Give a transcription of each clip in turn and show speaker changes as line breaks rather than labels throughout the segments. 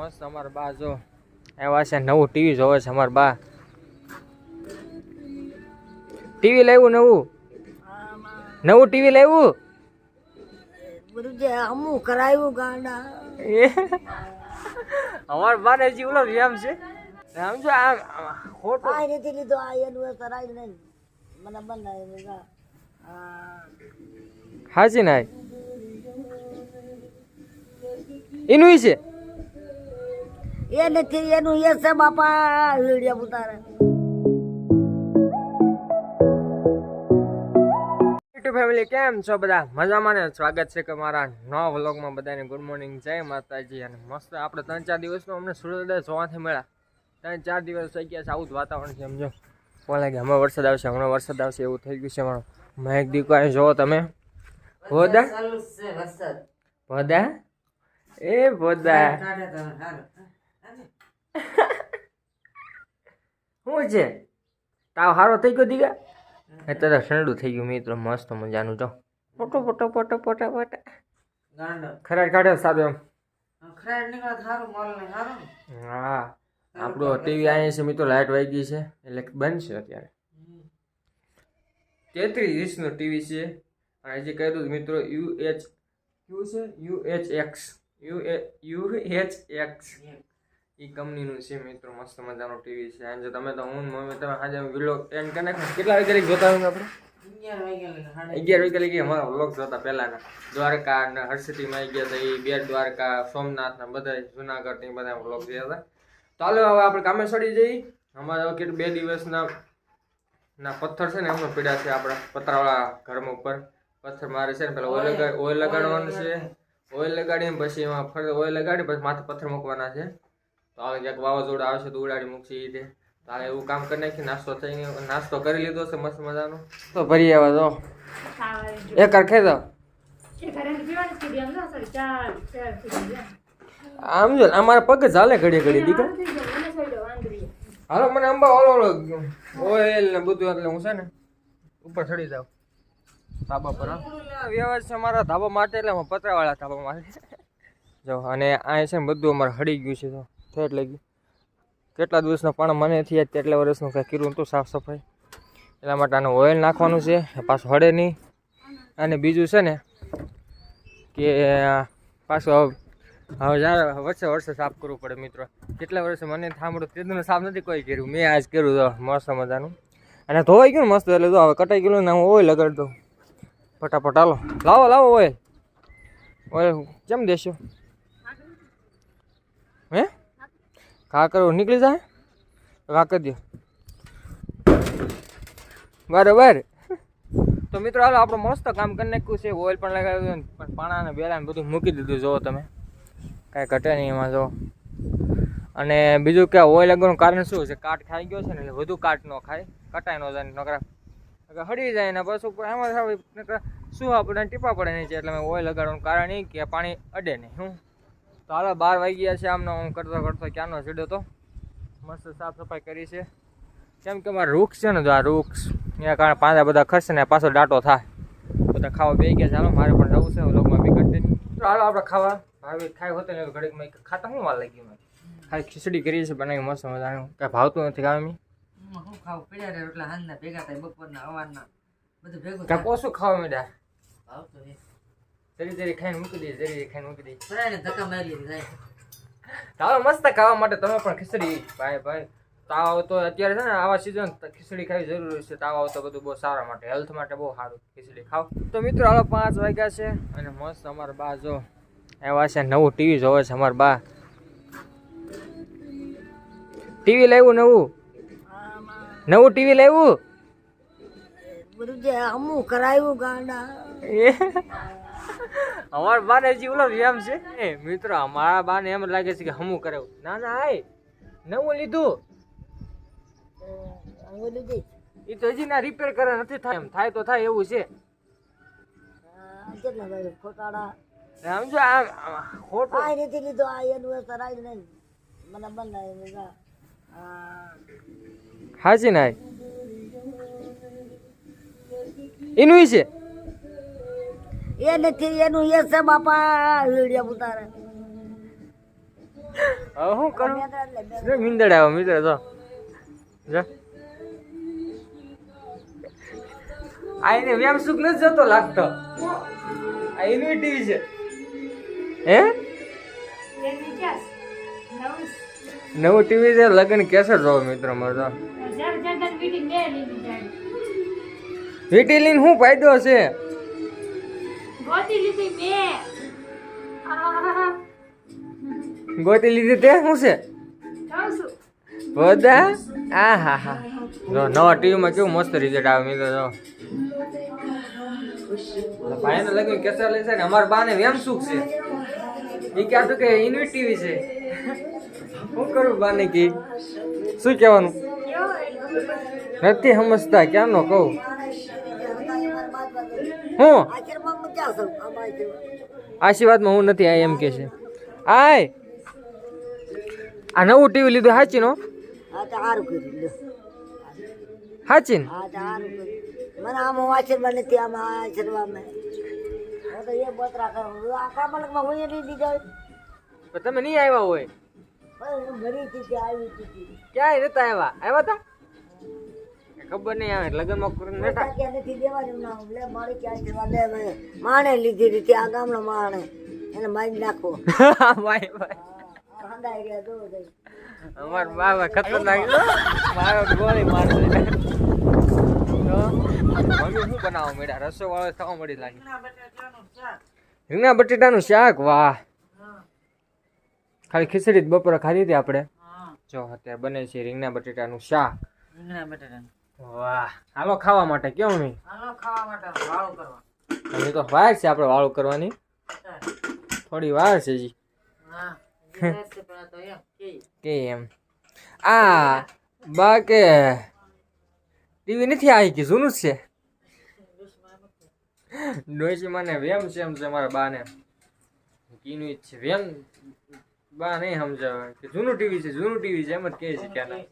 મસ્ત અમારા બા જો. આવ્યા છે નવું ટીવી જોવે છે અમારા બા. ટીવી લાવ્યું નવું? નવું ટીવી લાવ્યું?
અમુક કરાયું ગાંડા.
એ? બાને હજી ઓલો વ્યામ છે. સમજો આમ ખોટો.
આ નથી લીધો આ એનું કરાયું નહીં. મને બનાવી
હાજી ના એનું છે?
એ નથી એનું એ છે બાપા વીડિયો ઉતારે.
યુટ્યુબ ફેમિલી કેમ છો બધા? મજામાં ને? સ્વાગત છે કે મારા નવા વ્લોગમાં બધાને. ગુડ મોર્નિંગ જય માતાજી અને મસ્ત આપણે ત્રણ ચાર દિવસનો અમને સૂર્યોદય જોવાથી મળ્યા. ત્રણ ચાર દિવસ થઈ ગયા છે આવું જ વાતાવરણ છે સમજો. કોણ લાગે? હમણાં વરસાદ આવશે હમણાં વરસાદ આવશે એવું થઈ ગયું છે મારો. મહેક દીકો અહીં જોવો તમે. ભોદા? ભોદા? એ ભોદા. શું છે? તાવ સારો થઈ ગયો દીગા? અત્યારે ઠંડુ થઈ ગયું મિત્રો. મસ્ત મજાનું જો. પોટો પોટો પોટો પોટો પોટો ખરાડ કાઢે સારું એમ. હા આપણો ટીવી અહીંયા છે મિત્રો. લાઇટ વાગી ગઈ છે. એટલે બંધ છે અત્યારે તેત્રીસ ઇંચનું ટીવી છે. અને જે કહી દઉં મિત્રો યુ એચ ક્યુ છે? U H X U U H X એ કંપનીનું છે મિત્રો મસ્ત મજાનું ટીવી છે. આજે તમે તો હું મમ્મી તમે આજે વ્લોગ એમ કરી નાખો કેટલા વાગે જોતા હોય આપણે? અગિયાર વાગે ગયા અમારા વ્લોગ જોતા પહેલાના. દ્વારકા ને હર્ષિટીમાં આવી ગયા હતા એ બેટ દ્વારકા સોમનાથ ને બધા જુનાગઢ ને બધા વ્લોગ ગયા હતા. ચાલો હવે આપણે કામે સડી જઈએ અમારે હવે કેટલું બે દિવસના ના પથ્થર છે ને એમનો પીડા છે આપણા પતરાવાળા ઘરમાં ઉપર. પથ્થર મારે છે ને પેલા ઓઇલ લગાડ ઓઇલ લગાડવાનું છે. ઓઇલ લગાડીને પછી એમાં ફરી ઓઇલ લગાડી પછી માથે પથ્થર મૂકવાના છે. તો હવે ક્યાંક વાવાઝોડું આવશે તો ઉડાડી મૂકશે એ તારે એવું કામ કરી નાખી નાસ્તો થઈને નાસ્તો કરી લીધો છે મસ્ત મજાનો. તો ભરી આવ્યા તો. એક કાર તો આમ જો અમારા પગ ચાલે ઘડી ઘડી દીકરા. હાલો મને અંબા ઓલો ઓલો ઓઇલ ને બધું એટલે હું છે ને ઉપર ચડી જાઉં. ધાબા પર વ્યવહાર છે અમારા ધાબા માટે? એટલે હું પતરાવાળા ધાબા માટે જો અને આ છે ને બધું અમારે હળી ગયું છે તો ઠેઠ લાગી. કેટલા દિવસનો પણ મને થયા તેટલા વર્ષનું કાંઈ કર્યું હતું સાફ સફાઈ. એટલા માટે આનું ઓઇલ નાખવાનું છે પાછું હળે નહીં. અને બીજું છે ને, કે પાછું હવે જ્યારે વર્ષે વર્ષે સાફ કરવું પડે મિત્રો. કેટલા વર્ષે મને સાંભળ્યું તેનું સાફ નથી કોઈ કર્યું. મેં આજ કર્યું તો મસ્ત મજાનું. અને ધોવાઈ ગયું મસ્ત એટલે તો હવે કટાઈ ગયું ને હું ઓઇલ લગાડી દઉં. ફટાફટ હાલો. લાવો લાવો ઓઇલ. ઓઇલ કેમ દેશો? હે? ઘા કરવું નીકળી જાય? કાકર દે. બરાબર. તો મિત્રો હાલો, આપણું મસ્ત કામ કરી નાખ્યું છે. ઓઇલ પણ લગાવ્યું પણ પાણા ને બેલા બધું મૂકી દીધું, જુઓ તમે. કાંઈ ઘટે નહીં એમાં જો અને બીજું કે ઓઇલ લગાવવાનું કારણ શું છે? કાટ ખાઈ ગયો છે ને, એટલે વધુ કાટ ન ખાય. કટાઈ ન જાય નકરા. હળી જાય ને, બસ ઉપર એમાં શું આપણે ટીપા પડે નહીં છે, એટલે મેં ઓઇલ લગાડવાનું કારણ એ કે પાણી અડે નહીં, હું. તો હાલો બાર ગયા છે આમનો હું કરતો કરતો ક્યાંનો ચડ્યો તો? મસ્ત સાફ સફાઈ કરી છે. કેમ કે મારા વૃક્ષ છે ને તો આ વૃક્ષ એના કારણે પાંદા બધા ખસશે ને પાછો ડાટો થાય. બધા ખાવા બે ગયા ચાલો મારે પણ જવું છે લોકોમાં બી દે હાલો આપણે ખાવા. હવે ખાઈ હોતે ને ઘડીકમાં ખાતા શું વાર લાગી મને ખાલી ખીચડી કરી છે બનાવી મસ્ત મજાનું. કાંઈ ભાવતું નથી ખાવા
હું ખાવું? પડ્યા રે રોટલા હાંજના ભેગા થાય બપોરના અવારના બધું ભેગું
કાંઈ કોશું ખાવા મળ્યા
ભાવતું
જરી જરી ખાઈને મૂકી દઈએ જરી જરી ખાઈને મૂકી દઈએ
પરાયને ધક્કા મારી જાય.
ચાલો મસ્ત ખાવા માટે તમે પણ ખીચડી. ભાઈ ભાઈ તાવ તો અત્યારે છે ને આવા સિઝન ખીચડી ખાવી જરૂરી છે. તાવ આવતો બધું બહુ સારા માટે હેલ્થ માટે બહુ સારું ખીચડી ખાવ તો મિત્રો હાલો પાંચ વાગ્યા છે. અને મસ્ત અમારા બા જો એવા છે નવું ટીવી જોવે છે અમારા બા. ટીવી લાવ્યું નવું? નવું ટીવી લાવ્યું?
બધું જે અમુક કરાયું ગાંડા.
એ? અમારા બાને હજી ઓલો એમ છે એ મિત્રો અમારા બાને એમ લાગે છે કે હમું કરે. ના ના આય. નવું લીધું. એ તો હજી ના રિપેર કરે નથી થાય. એમ થાય તો થાય એવું છે. સમજો આમ ખોટું.
આ નથી લીધો આ એનું એ કરાયું નહીં. મને હા.
હાજી ના એનું છે?
એ નથી એનું એ છે બાપા વીડિયો ઉતારે.
હવે શું કરું? મીંદડ આવ્યો મિત્ર જો. જો. આ એને વ્યામ સુખ નથી જતો લાગતો. આ એની ટીવી છે. હે? નવું ટીવી છે લગ્ન કેસે જોવો મિત્રો મારે તો. વીટીલીન શું ફાયદો છે? ગોતી લીધી તે શું છે? બધા? આ હા હા. જો નવા ટીવીમાં કેવું મસ્ત રિઝલ્ટ આવે મિત્રો જો. ભાઈને લગ્ન કેસર લે છે ને અમારા બાને વેમ સુખ છે. એ કહેતું કે ઇન્વી ટીવી છે. શું કરું બાને કે? શું કહેવાનું? નથી સમજતા ક્યાંનો કહું? હું? આશીર્વાદમાં હું નથી આ એમ કે છે. આય! આ નવું ટીવી લીધું હાચી નો
આ તો સારું કર્યું લ્યો.
હાચી ને
આ તો સારું કર્યું. મને આમાં હું આશીર્વાદ નથી આમાં આ આશીર્વાદમાં. હું તો બોતરા કરું. આ કામલકમાં હું એ લીધી જાય
પણ તમે નહીં આવ્યા હોય.
હતી.
ક્યાંય નતા આવ્યા? આવ્યા તા? ખબર નહીં આવે લગ્નમાં કરીને બેઠા
નથી દેવાની ના લે મારી ક્યાં આશીર્વાદ દે હવે. માણે લીધી હતી આ ગામનો માણે. એને મારી નાખો.
ભાઈ ભાઈ. અમાર બાબા ખતરનાક. મારો ગોળી મારશે. મમ્મી શું બનાવો મળ્યા? રસો વાળો ખાવા મળી લાગી. રીંગણા બટેટાનું શાક. વાહ. ખાલી ખીચડી જ બપોરે ખાધી હતી આપણે? જો અત્યારે બને છે રીંગણા બટેટાનું શાક.
રીંગણા બટાટાનું.
વાહ હાલો ખાવા માટે કેવું નહીં
હાલો ખાવા માટે વાળું કરવા
હજી તો વાર છે આપણે વાળું કરવાની. થોડી વાર છે જી
કે.
એમ. આ બા કે ટીવી નથી આવી કે જૂનું છે? ડોશી મને વેમ છે એમ છે મારા બાને. કીનું જ છે વેમ બા નહીં સમજાવે. કે જૂનું ટીવી છે જૂનું ટીવી છે એમ જ કહે છે ક્યાં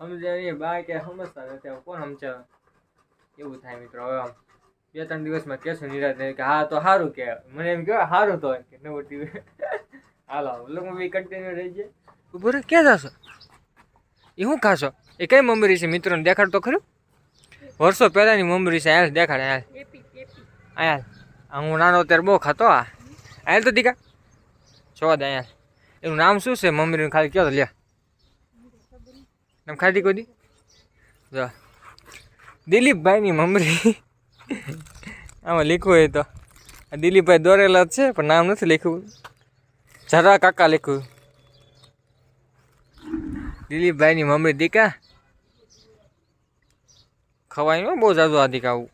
સમજે નહીં બા કે સમજતા નથી કોણ સમજાવે? એવું થાય મિત્રો હવે આમ બે ત્રણ દિવસમાં કહેશો નિરાશ નહીં કે હા તો સારું કે. મને એમ કહેવાય સારું તો કે નવો ટીવી. હાલો લોકો બી કન્ટિન્યુ રહી જાય. તું રે ક્યાં જશો? એ શું ખાશો? એ કઈ મમરી છે? મિત્રોને દેખાડ તો ખરું? વર્ષો પહેલાંની મમરી છે હાલ દેખાડ હાલ. હાલ આ હું નાનો ત્યારે બહુ ખાતો આ. હાલ તો દીકા. જોવા દે હાલ. એનું નામ શું છે? મમરીનું ખાલી કયો લ્યા. લે તમે ખાધી કોઈ જો. દિલીપભાઈની મમરી. આમાં લીખવું હોય તો. આ દિલીપભાઈ દોરેલા છે, પણ નામ નથી લખ્યું. જરા કાકા લખ્યું. દિલીપભાઈની મમરી દીકા. ખવાય બહુ જાદુ આ દીકા આવું.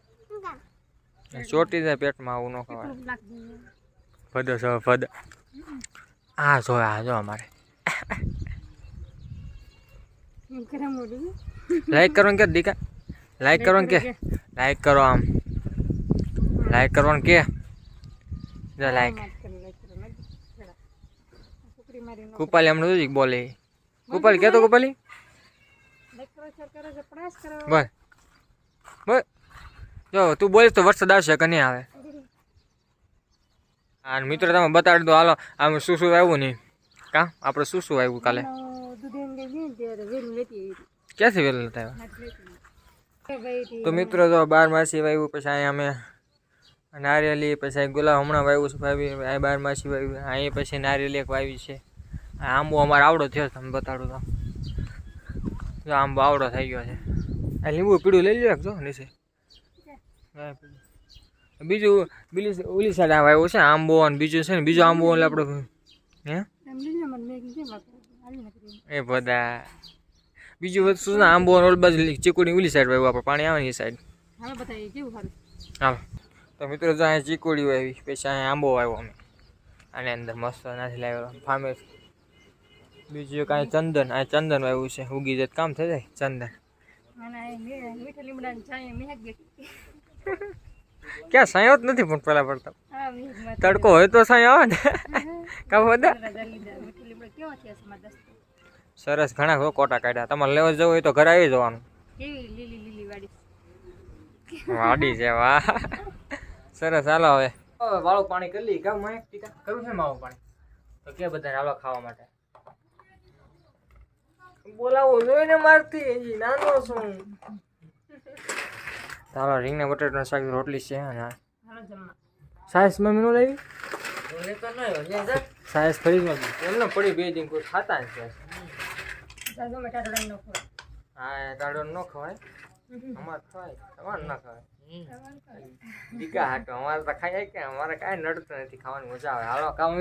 ચોટી જાય પેટમાં આવું ન ખવાય. ફદ ફદ આ જો આ જો અમારે. લાઈક કરવાનું કે દીકા? લાઈક કરવાનું કે? લાઈક કરો આમ. લાઈક કરવાનું કે? લાઈક કુપાલી હમણાં શું બોલે? કુપાલી કે તો કુપાલી? બસ બસ જો, તું બોલીશ તો વરસાદ આવશે કે નહીં આવે? અને મિત્રો, તમે બતાડી દો. હાલો, આમ શું શું આવ્યું નહીં? કા? આપણે શું શું આવ્યું કાલે? ક્યાંથી નતા આવ્યા? તો મિત્રો જો બાર માસી વાવ્યું પછી અહીંયા અમે નારિયેલી પછી ગુલાબ હમણાં વાવ્યું છે વાવી અહીં બાર માસી વાવ્યું અહીં પછી નારિયેલી એક વાવી છે. આ આંબો અમારો આવડો થયો તમને તમે બતાડું તો. જો આંબો આવડો થઈ ગયો છે. આ લીંબુ પીળું લઈ લો જો નીચે. બીજું બીજી ઓલી સાઈડ આ વાવ્યું છે આંબો અને બીજું છે ને બીજો આંબો એટલે આપણે હે? એ બધા. બીજું વસ્તુ ના આંબો ઓલી બાજુ ચીકુડી ઉલી સાઈડ વાવ્યું આપણે પાણી આવે ને એ સાઈડ હાલો તો મિત્રો જો અહીંયા ચીકુડી વાવી પછી અહીંયા આંબો આવ્યો અમે. આની અંદર મસ્ત નાથી લાવ્યો. ફામે બીજું કાંઈ ચંદન આ ચંદન વાવ્યું છે. ઉગી જાય કામ થઈ જાય ચંદન. ક્યાં સાયો જ નથી પણ પેલા પડતા. તડકો હોય તો સાયો આવે ને. કામ બધા સરસ ઘણા હો કોટા કાઢ્યા. તમારે લેવા જવું હોય તો ઘરે આવી જવાનું. વાડી? છે વાહ. સરસ હાલો હવે. વાળું પાણી કરી લઈ કામ કરું છે માવું પાણી? તો કે બધા હાલો ખાવા માટે. બોલાવો જોઈને મારથી. હજી નાનો છું. ચાલો રીંગણા બટાટાનું શાક રોટલી છે અને સાસ મમ્મી નો લેવી?
તો ન લે જા.
સાયસ ફ્રીજમાં એમને પડી બે દિન કોઈ ખાતા નથી. હા તાડો ન ખવાય. અમારે ખવાય. તમારે ના ખવાય.
હમ.
દીકા હાટો. અમારે તો ખાઈ કે અમારે કાંઈ નડતું નથી. ખાવાની મજા આવે. હાલો કામ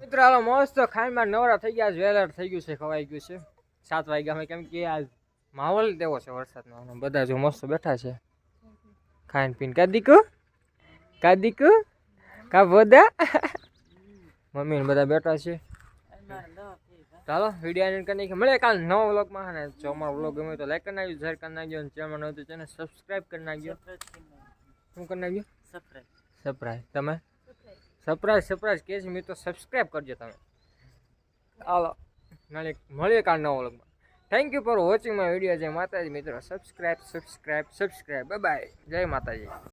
મિત્રો હાલો મસ્ત ખાઈમાં નવરા થઈ ગયા વેલર થઈ ગયું છે. ખવાઈ ગયું છે. સાત વાગ્યામાં કેમ કે આજ માહોલ તેવો છે વરસાદનો? બધા જો મસ્ત બેઠા છે. ખાઈને પીને. કા દીકુ? કા બધા મમ્મી બધા બેઠા છે. ચાલો વીડિયો એન્ડ કરી મળે કાલ નવા વ્લોગમાં અને જો અમારો વ્લોગ ગમે તો લાઈક કરી નાખજો શેર કરી નાખજો, અને ચેનલ ન તો ચેનલ સબસ્ક્રાઈબ કરી નાખજો. શું કરી નાખજો? સરપ્રાઈઝ તમે? સરપ્રાઈઝ સરપ્રાઈઝ કે છે મિત્રો સબસ્ક્રાઈબ કરજો તમે. હાલો મળે મળીએ કાલ નવો વ્લોગમાં thank you for watching my video જય માતાજી, મિત્રો. સબસ્ક્રાઈબ સબસ્ક્રાઈબ સબસ્ક્રાઈબ બાય જય માતાજી.